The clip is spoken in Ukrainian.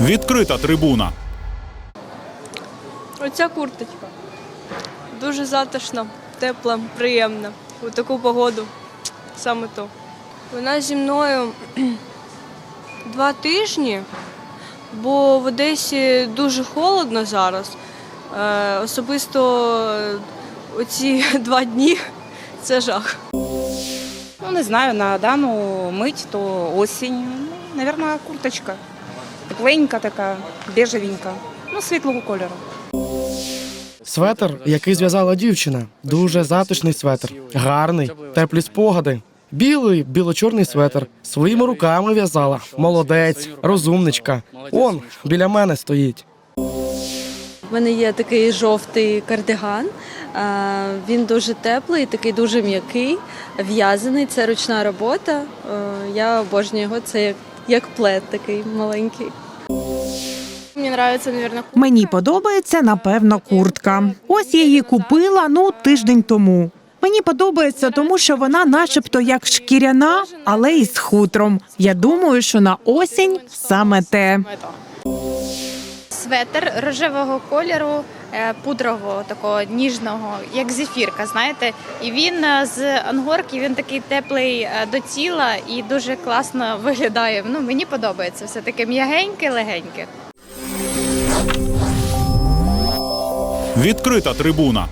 Відкрита трибуна. Оця курточка. Дуже затишна, тепла, приємна. У таку погоду. Саме то. Вона зі мною два тижні, бо в Одесі дуже холодно зараз. Е, особисто оці два дні це жах. Ну, не знаю, на дану мить то осінь. Ну, Наверное, курточка. Тепленька така, бежевенька. Ну, світлого кольору. Светр, який зв'язала дівчина. Дуже затишний светр. Гарний, теплі спогади. Білий, біло-чорний светр. Своїми руками в'язала. Молодець, розумничка. Он біля мене стоїть. У мене є такий жовтий кардиган. Він дуже теплий, такий дуже м'який, в'язаний. Це ручна робота. Е, Я обожнюю його. Це як, як плед такий маленький. Мені подобається, мабуть, Мені подобається, напевно, куртка. Ось я її купила ну тиждень тому. Мені подобається, тому що вона, начебто, як шкіряна, але із хутром. Я думаю, що на осінь саме те. Светр рожевого кольору, пудрового, такого ніжного, як зефірка, знаєте. І він е, з ангорки, він такий теплий е, до тіла і дуже класно виглядає. Ну, мені подобається все таке м'ягеньке, легеньке. Відкрита трибуна.